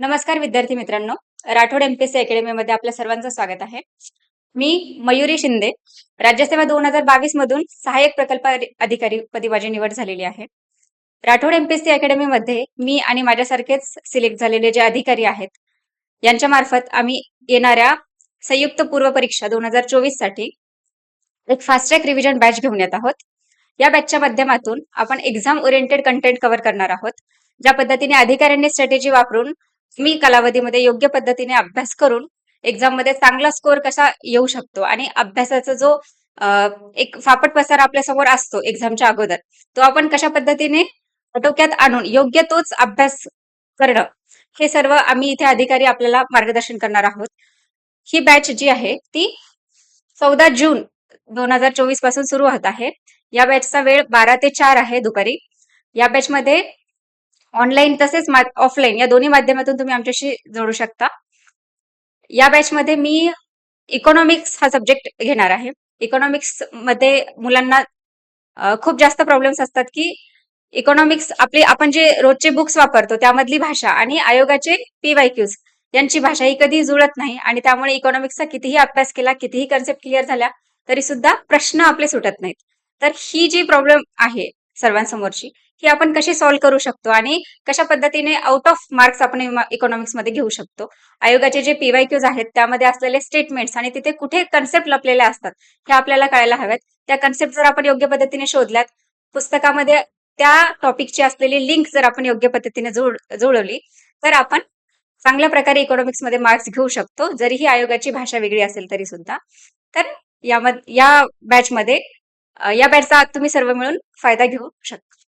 नमस्कार विद्यार्थी मित्रांनो. राठोड एमपीएससी अकॅडमीमध्ये आपल्या सर्वांचं स्वागत आहे. मी मयुरी शिंदे राज्यसेवा दोन हजार बावीस मधून सहाय्यक प्रकल्प अधिकारी पदी माझी निवड झालेली आहे. राठोड एमपीएससी अकॅडमीमध्ये मी आणि माझ्यासारखेच सिलेक्ट झालेले जे अधिकारी आहेत यांच्या मार्फत आम्ही येणाऱ्या संयुक्त पूर्व परीक्षा दोन हजार चोवीससाठी एक फास्ट ट्रॅक रिव्हिजन बॅच घेऊन येत आहोत. या बॅचच्या माध्यमातून आपण एक्झाम ओरिएंटेड कंटेंट कव्हर करणार आहोत. ज्या पद्धतीने अधिकाऱ्यांनी स्ट्रॅटेजी वापरून मी कालावधीमध्ये योग्य पद्धतीने अभ्यास करून एक्झाममध्ये चांगला स्कोअर कसा येऊ शकतो आणि अभ्यासाचा जो एक फापट पसार आपल्यासमोर असतो एक्झामच्या अगोदर तो आपण कशा पद्धतीने आटोक्यात आणून योग्य तोच अभ्यास करणं हे सर्व आम्ही इथे अधिकारी आपल्याला मार्गदर्शन करणार आहोत. ही बॅच जी आहे ती चौदा जून दोन हजार चोवीसपासून सुरू होत आहे. या बॅचचा वेळ बारा ते चार आहे दुपारी. या बॅचमध्ये ऑनलाईन तसेच ऑफलाईन या दोन्ही माध्यमातून तुम्ही आमच्याशी जोडू शकता. या बॅचमध्ये मी इकॉनॉमिक्स हा सब्जेक्ट घेणार आहे. इकॉनॉमिक्समध्ये मुलांना खूप जास्त प्रॉब्लेम्स असतात की इकॉनॉमिक्स आपली आपण जे रोजचे बुक्स वापरतो त्यामधली भाषा आणि आयोगाचे पीवायक्यूज क्यूज यांची भाषा ही कधी जुळत नाही आणि त्यामुळे इकॉनॉमिक्सचा कितीही अभ्यास केला कितीही कन्सेप्ट क्लिअर झाल्या तरी सुद्धा प्रश्न आपले सुटत नाहीत. तर ही जी प्रॉब्लेम आहे सर्वांसमोरची ही आपण कशी सॉल्व्ह करू शकतो आणि कशा पद्धतीने आउट ऑफ मार्क्स आपण इकॉनॉमिक्समध्ये घेऊ शकतो. आयोगाचे जे पीवाय क्यूज आहेत त्यामध्ये असलेले स्टेटमेंट्स आणि तिथे कुठे कन्सेप्ट लपलेले असतात हे आपल्याला कळायला हव्यात. त्या कन्सेप्ट जर आपण योग्य पद्धतीने शोधल्यात पुस्तकामध्ये त्या टॉपिकची असलेली लिंक जर आपण योग्य पद्धतीने जुळवली तर आपण चांगल्या प्रकारे इकॉनॉमिक्समध्ये मार्क्स घेऊ शकतो जरीही आयोगाची भाषा वेगळी असेल तरी सुद्धा तर या बॅच मध्ये या बॅटचा तुम्ही सर्व मिळून फायदा घेऊ शकता.